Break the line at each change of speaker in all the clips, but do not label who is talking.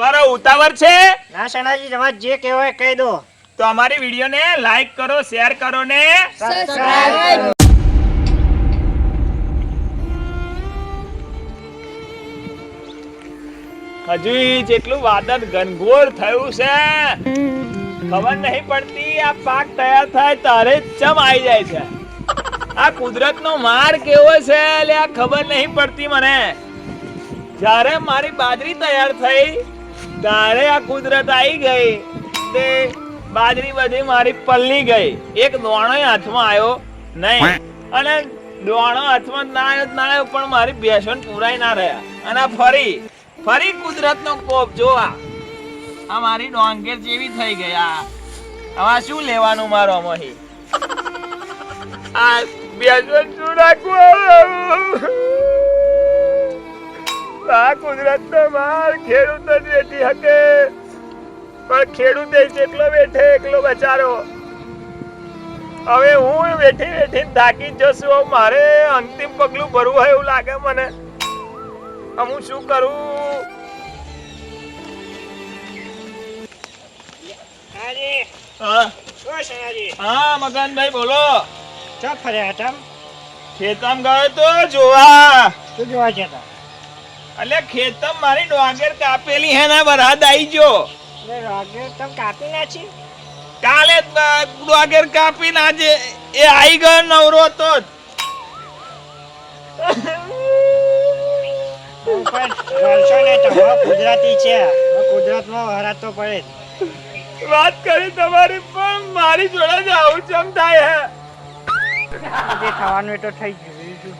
બરો ઉતાવળ છે?
ના સણાજી તમારે જે કહેવાય કહી દો.
તો અમારી વિડીયોને લાઈક કરો શેર કરો ને હજુ જેટલું વાદળ ઘનઘોર થયું છે ખબર નહીં પડતી આ પાક તૈયાર થાય તારે ચમ આવી જાય છે. આ કુદરતનો માર કેવો છે એટલે આ ખબર નહીં પડતી મને. જ્યારે મારી બાજરી તૈયાર થઈ ત્યારે આ કુદરત આવી ગઈ તે બાજરી બધી મારી પલ્લી ગઈ. એક દોણો હાથમાં આવ્યો નહીં. અને દોણો હાથમાં ના આવ્યો ના આવ્યો, પણ મારી બેસન પૂરાય ના રહ્યા. અને ફરી ફરી કુદરતનો કોપ જોવા આ. મારી ડોંગેર જેવી થઈ ગયા હવે શું લેવાનું મારો અમહી આ બેસન શું નાખવું આ કુદરત નો માર ખેડૂત જ વેઠી શકે પણ ખેડૂત જેટલો વેઠે એકલો બચારો. હવે હું વેઠી વેઠી થાકી જશું. મારે અંતિમ પગલું ભરવું હોય એવું લાગે મને. હું શું કરું? હા? મકાન ભાઈ બોલો.
ચો ફર્યા હતા
ખેતમ ગયો તો જોવા.
શું જોવા જતા
એટલે ખેતમ મારી ડોંગેર કાપેલી હે ના બરાદ આવી
જો રાગે તમે કાપી નાખી.
કાલે બ- કાપી આજે એ આવી ગયો નવરો તો
ગુજરાતી છે. ગુજરાતમાં હરાત તો પડે.
વાત કરી તમારી પણ મારી જોડે જ આવું ચમ થાય હે?
જે થવાનું એ તો થઈ ગયું.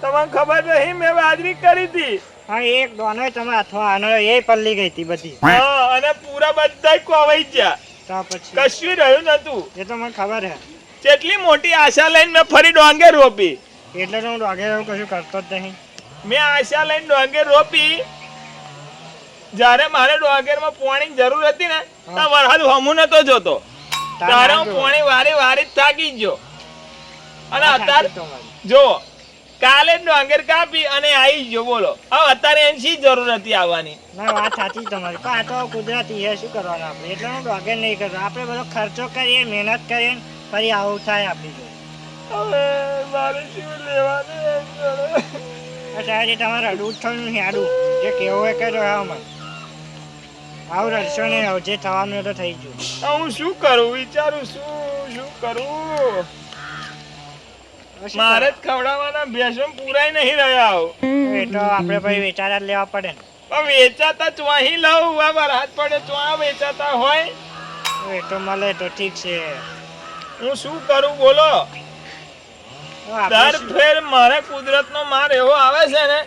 તમને ખબર નહીં મેં બાજરી કરી હતી.
હા એક દોનો તમે અથવા આનો એ પલ્લી ગઈ હતી બધી.
હા અને પૂરા બધા કોવાઈ ગયા.
તો પછી?
કશું રહ્યું નતું.
એ તો મને ખબર હે.
કેટલી મોટી આશા લઈને મેં ફરી ડોંગે રોપી.
એટલે તો હું ડોંગે એવું કશું કરતો જ નહીં.
મેં આશા લઈને ડોંગેર રોપી. જ્યારે મારે ડોંગેરમાં પાણી જરૂર હતી ને તો વરસાદ હમું નતો જોતો. ત્યારે હું પાણી વારી વારી થાકી ગયો. અને અત્યારે જો કાલે જ ડોંગેર કાપી અને આવી ગયો બોલો. હવે અત્યારે એની શી જરૂર હતી આવવાની?
ના વાત સાચી તમારી. પણ આ તો કુદરતી છે શું કરવાનું આપણે? એટલે હું ડોગે નહીં કરતો. આપણે બધો ખર્ચો કરીએ મહેનત કરીએ ફરી આવું થાય આપણી જોડે.
હવે મારે શું લેવાનું.
અચ્છા આજે તમારે અડું થયું નહીં આડું જે કેવું એ દો હા મને આવું રડશો નહીં હવે જે થવાનું તો થઈ ગયું.
હું શું કરું? વિચારું શું શું કરું? મારે જ ખવડાવવાના ભેસમ પૂરાય નહીં રહ્યા
એ તો આપણે પછી વેચારા જ લેવા પડે
પણ વેચાતા ચોહી લઉં આ વરસાદ પડે ચોહા વેચાતા હોય.
એ તો મળે તો ઠીક છે.
હું શું કરું બોલો? દર ફેર મારે કુદરતનો માર એવો આવે છે ને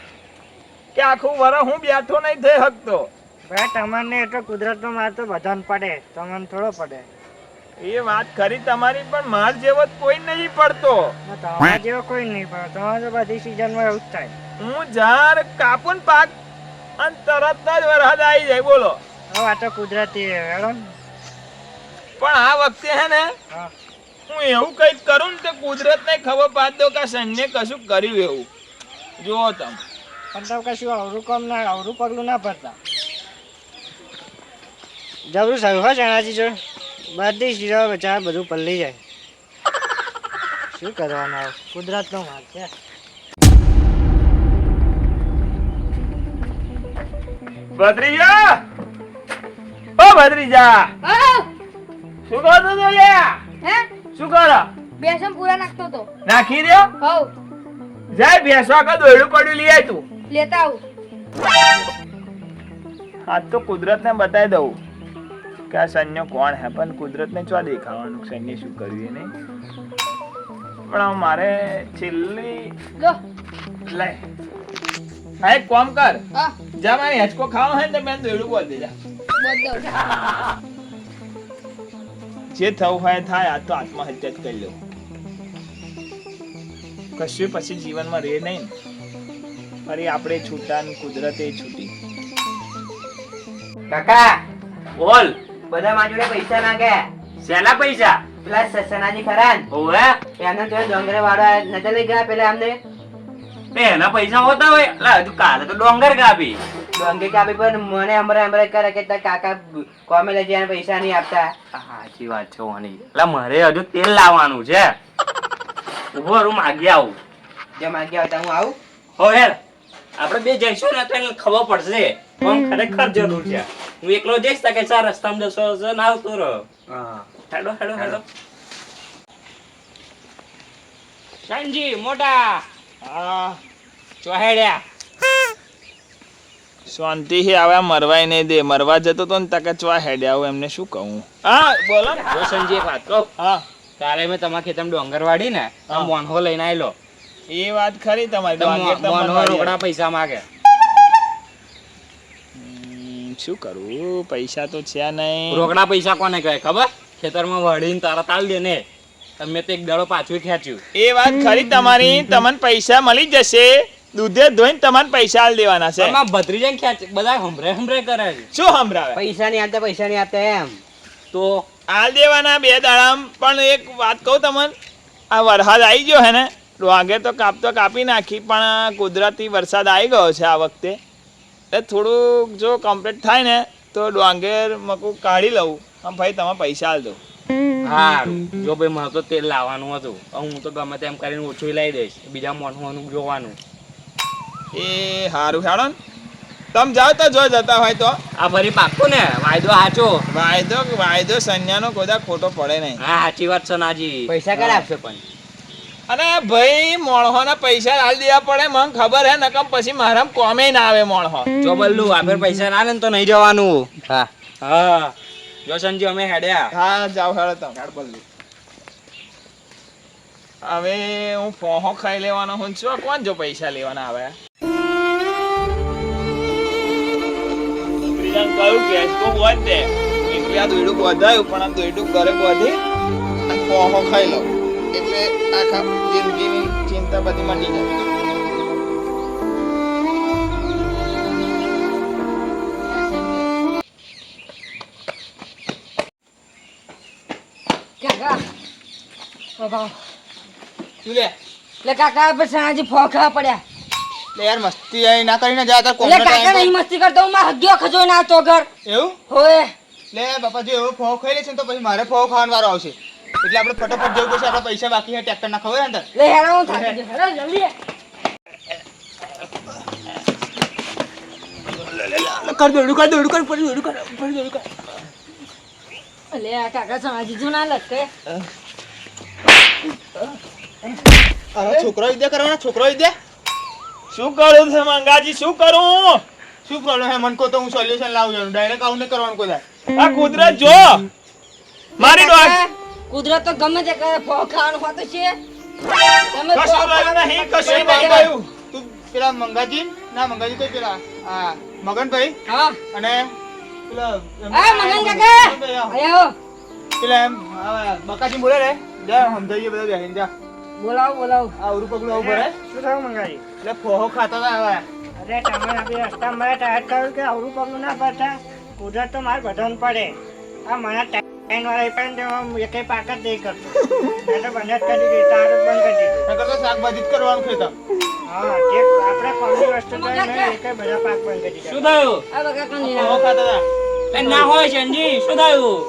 કે આખું વરસ હું બેઠો નહીં થઈ શકતો.
ભાઈ તમને એ તો કુદરતનો માર તો બધાને પડે તમને થોડો પડે.
એ વાત ખરી તમારી પણ માર જેવો કોઈ નહીં પડતો.
તમારા જેવો કોઈ નહીં પડતો. તમારે તો બધી સિઝનમાં એવું જ થાય.
હું ઝાડ કાપું પાક અને તરત જ વરસાદ આવી જાય બોલો.
આ તો કુદરતી હેડો
પણ આ વખતે હે ને
હું.
એવું કંઈક કરું ને તો કુદરતને ખબર પાડ દો કે સૈન્ય કશું કર્યું એવું. જુઓ તમે.
પણ તમે કશું અવરું કામ ના અવરું પગલું ના ભરતા. જરૂર થયું હો જણાજી જો બધી શીરો બચારા બધું પલ્લી જાય. શું કરવાનું હવે કુદરતનો માર છે.
ભદ્રીજા ઓ ભદ્રીજા શું કરો તો લ્યા
હે?
શું કરો?
બેસમ પૂરા નાખતો તો.
નાખી દો.
હવ.
જાય બેસવા કા દોયડું પડ્યું લઈ આય તું.
લેતા આવું.
આ તો કુદરતને બતાવી દઉં. કે આ સૈન્ય કોણ હે? પણ કુદરતને ચો દેખાવાનું સૈન્ય શું કર્યું એને પણ મારે છેલ્લી
લો.
લે. હા એક કામ કર. જા મારે હેચકો ખાવો હે ને તો મેં દેડું બોલ દેજા જે. થવું હોય થાય આ તો આત્મહત્યા જ કરી લો. કશું પછી જીવનમાં રહે નહીં ફરી આપણે છૂટા ને કુદરતે છૂટી.
કાકા.
બોલ.
બધા મારી જોડે પૈસા માંગે.
શેના પૈસા?
પેલા સસનાજી ખરા
ઓવે
એમને તો ડોંગરે વાળા નજર લઈ ગયા પેલા અમને
એના પૈસા હોતા હોય? લા હજુ કાલે તો ડોંગર કાપી
ડોંગર કાપી પણ મને હમણાં હમણાં કરે કે કાકા કોમે લઈ જાય પૈસા નહીં આપતા.
સાચી વાત છે ઓની એટલે મારે હજુ તેલ લાવવાનું છે. ઊભો હું માગી આવું.
જે માગી આવતા હું આવું.
હો હેર આપણે બે જઈશું ને તો એને ખબર પડશે. પણ ખરેખર જરૂર છે. હું એકલો જઈશ તો કે ચાર રસ્તામાં જશો જશો ના આવતો રહો. હેડો હેડો હેડો. સંજી મોટા. ચોહેડ્યા
શાંતિ હે આવે મરવાય નહીં દે. મરવા જતો તો ને તકે ચવા હેડ્યા આવું એમને શું કહું? હા બોલો ને.
જો સંજી એક વાત કહું.
હા.
કાલે મેં તમારા ખેતરમાં ડોંગરવાડી ને
હા.
મોનહો લઈને આવેલો
એ વાત ખરી તમારી ડોંગેર
મોનહો રોકડા પૈસા માગે.
શું કરું? પૈસા તો છે નહીં.
રોકડા પૈસા કોને કહે? ખબર? ખેતરમાં વળીને તારા તાલ દે ને. તમે તો એક દાડો પાછું ખેંચ્યું.
એ વાત ખરી તમારી. તમને પૈસા મળી જશે. દૂધે ધોઈને તમારે પૈસા આલ દેવાના છે.
એમાં ભત્રીજાને ખેંચ બધા હમરે હમરે કરે છે.
શું હમરાવે
પૈસા નહીં આપતા પૈસા નહીં આપતા એમ.
તો
આલ દેવાના બે દાડામ. પણ એક વાત કહું તમને આ વરસાદ આવી ગયો હે ને વાગે તો કાપતો કાપી નાખી પણ કુદરતી વરસાદ આવી ગયો છે આ વખતે. એટલે થોડુંક જો કમ્પ્લીટ થાય ને તો ડોંગેર મકું કાઢી લઉં. આમ ભાઈ તમે પૈસા આલ દો.
હારું. જો ભાઈ મારે તો તેલ લાવવાનું હતું. હું તો ગમે તેમ કરીને ઓછું લઈ દઈશ. બીજા મોટું જોવાનું.
એ સારું હેડો ને. તમે જાઓ તો જો જતા હોય તો.
આ ફરી પાક્કું ને? વાયદો સાચો
વાયદો વાયદો સંન્યાનો કોદા ખોટો પડે નહીં.
હા સાચી વાત છે નાજી
પૈસા ક્યારે આપશે પણ.
અને ભાઈ મોણહોના પૈસા હાલ દેવા પડે મને ખબર હે નકમ પછી મારા કોમે ના આવે મોણહો.
જો બલ્લુ આપણે પૈસા ના લે તો નહીં જવાનું.
હા.
હા. જો સંજી અમે હેડ્યા.
હા જાવ હેડો તમે. હેડ બલ્લુ. હવે હું ફોહો ખાઈ લેવાનો હું છું. કોણ જો પૈસા લેવાના આવે? કહ્યું કે તો બોધ દે. એટલે આ દોયડું બોધાયું પણ આ દોયડું ઘરે બોધી ફોહો ખાઈ લઉં એટલે આખા જિંદગીની ચિંતા બધી મટી જાય. તું લે?
કાકા ફોખા પડ્યા.
લે યાર મસ્તી આઈ ના કરીને જા તાર
કાકા નહીં મસ્તી કરતો હું મારા હગ્યો ખજો ના ઘર.
એવું?
હોય
લે બાપા જો એવો ફોવ ખાઈ લેશે ને તો પછી મારે ફોખ ખાવાનો વારો આવશે. એટલે આપણે ફટાફટ જવું પડશે આપણા પૈસા બાકી છે ટ્રેક્ટર ના ખબર અંદર
લે હેરા હું થાકી ગયો. હેરા જલ્દી.
કર દોડું કર દોડું કર પડી દોડું કર પડી દોડું કર.
લે આ કાકા સમાજી જો ના લટકે
અરે છોકરો વિદ્યા કરવાના છોકરો વિદ્યા શું કરું છે મંગાજી શું કરું? શું પ્રોબ્લેમ હે મન કો તો હું સોલ્યુશન લાવું છું ડાયરેક્ટ આવું ને કરવાનું કોઈ આ કુદરત જો. મારી
કાકા, કુદરત તો ગમે તે કરે ફોખ ખાવાનું હોતું છે. તમે
કશું રહ્યું
ખાવાનું
નહીં કશું
છે.
તું પેલા મંગાજી ના મંગાજી કઈ પેલા આ મગનભાઈ
હા.
અને પેલા
આ મગન કાકા. આયો
પેલા એમ બકાજી બોલે રે. જા સમજાઈએ બધા બેહીન જા.
બોલાવો બોલાવો.
આ ઉરુ પગલું આવું ભરે
શું થયું મંગાઈ?
એટલે ફોહો ખાતા હતા હવે.
અરે તમે આપણી રસ્તામાં ટાયર કર્યું કે અવરું પગલું ના ભરતા કુદરત તો મારે બધાને પડે. આ મને ટાઈમ પણ તેમાં એકે પાક જ નહીં કરતો. મેં બંધ કરી દીધું તારું બંધ કરી દીધું.
નકર તો શાકભાજી જ કરવાનું ખેતર
હા જે આપણે કોમની વસ્તુ તો મેં એકે બધા પાક બંધ કરી
શું થયું?
આ બગા કોણ
ફોહો
લીધા
ખાતા હતા.
એ ના હોય સંજી શું થયું?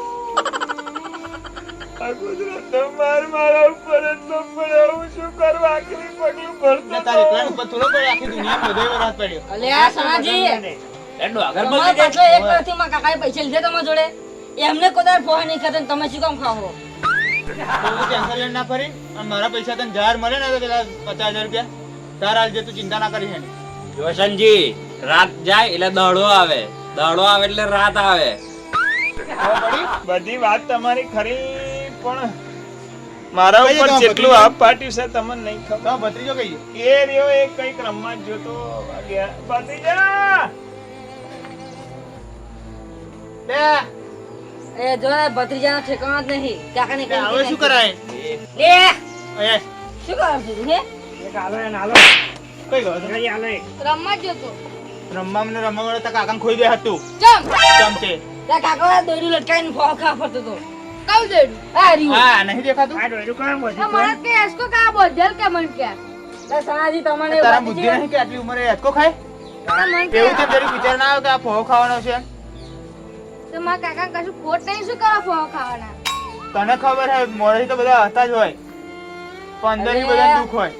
આ કુદરત માર મારા ઉપર જ ન હું શું કરું? આખરી પગલું ભરતો તારે એકલા ઉપર થોડો કોઈ આખી દુનિયા બધે વરાત પડ્યો.
અલે આ સણાજી
એ ડોગર
તમારા
બગી
એક વર્ષથી મારા કાકાએ પૈસા લીધા તમારા જોડે. એમને કોદાર ફોન નહીં કરતા તમે શું કામ ખાવો?
લઈને ના કરી અને મારા પૈસા તને જાહેર મળે ને તો પેલા પચાસ હજાર રૂપિયા. તારા હાલ તું ચિંતા ના કરી એની.
રાત જાય એટલે દડો આવે. દડો આવે એટલે રાત આવે.
બધી વાત તમારી ખરી પણ મારા ઉપર જેટલું આપ પાટ્યું છે તમને નહીં ખબર. ભત્રીજો કઈ? એ રહ્યો એ કંઈક રમવા જ જોતો ભત્રીજા! લે
એ જો ભત્રીજાનો ઠેકાણો જ નહીં. કાકાને
કે હવે શું કરાય?
લે
એ
શું કરો છો હે?
એક આલો એને આલો
કઈ ગયો? છે?
ઘડી આલો
રમવા જ જોતો.
રમવા મને રમવા મળે તો કાકાને ખોઈ દે હતું
ચમ.
ચમચે
ત્યાં કાકા દોરી લટકાઈને ફોખા ફરતો તો કઉ દેડું આ રહ્યું.
હા નહીં દેખાતું?
આ ડોયરું કોણ
આ મારા કે એસકો કા બોધેલ કે મન કે. લે સણાજી તમને
તારા બુદ્ધિ
છે?
નહીં કે આટલી ઉંમરે એસકો ખાય? એવું કેમ તારી વિચાર ના આવે કે આ ફોખા ખાવાનો છે?
તો મારા કાકા કશું ખોટ નહીં શું કરો ફોન ખાવાના?
તને ખબર હે મોડે તો બધા હતા જ હોય.
પંદર
બધા દુખ હોય.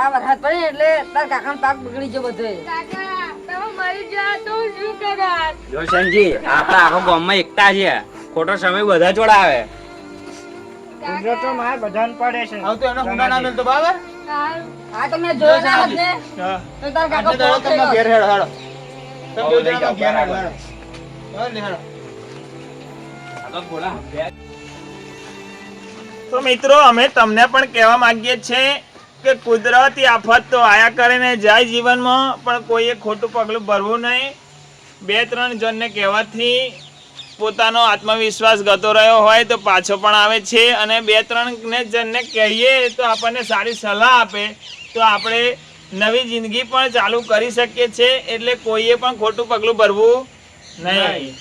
આ વરસાદ પડે એટલે તાર કાકા પાક બગડી ગયો બધો.
કાકા તમે મરી ગયા તો શું કરાત?
જો સંજી આપણા આખો ગામમાં એકતા છે. ખોટો સમય બધા જોડા આવે
કુદરત તો માર બધાન પડે છે.
આવ તો એનો હુંડા ના મળતો બરાબર?
આ તો મેં જોયો ના હોત ને
હા.
તો તાર કાકા
તમને ઘેર. હેડો હેડો તમે
જોયો
ઘેર હેડો
તો
મિત્રો, અમે તમને પણ કહેવા માંગીએ છીએ કે કુદરતી આફત તો આયા કરે ને જાય જીવનમાં, પણ કોઈએ ખોટું પગલું ભરવું નહીં. બે, ત્રણ જણને કહેવાથી પોતાનો આત્મવિશ્વાસ ગતો રહ્યો હોય તો પાછો પણ આવે છે અને બે ત્રણ જણને કહીએ તો આપણને સારી સલાહ આપે. તો આપણે નવી જિંદગી પણ ચાલુ કરી શકીએ છીએ, એટલે કોઈએ પણ ખોટું પગલું ભરવું નહીં.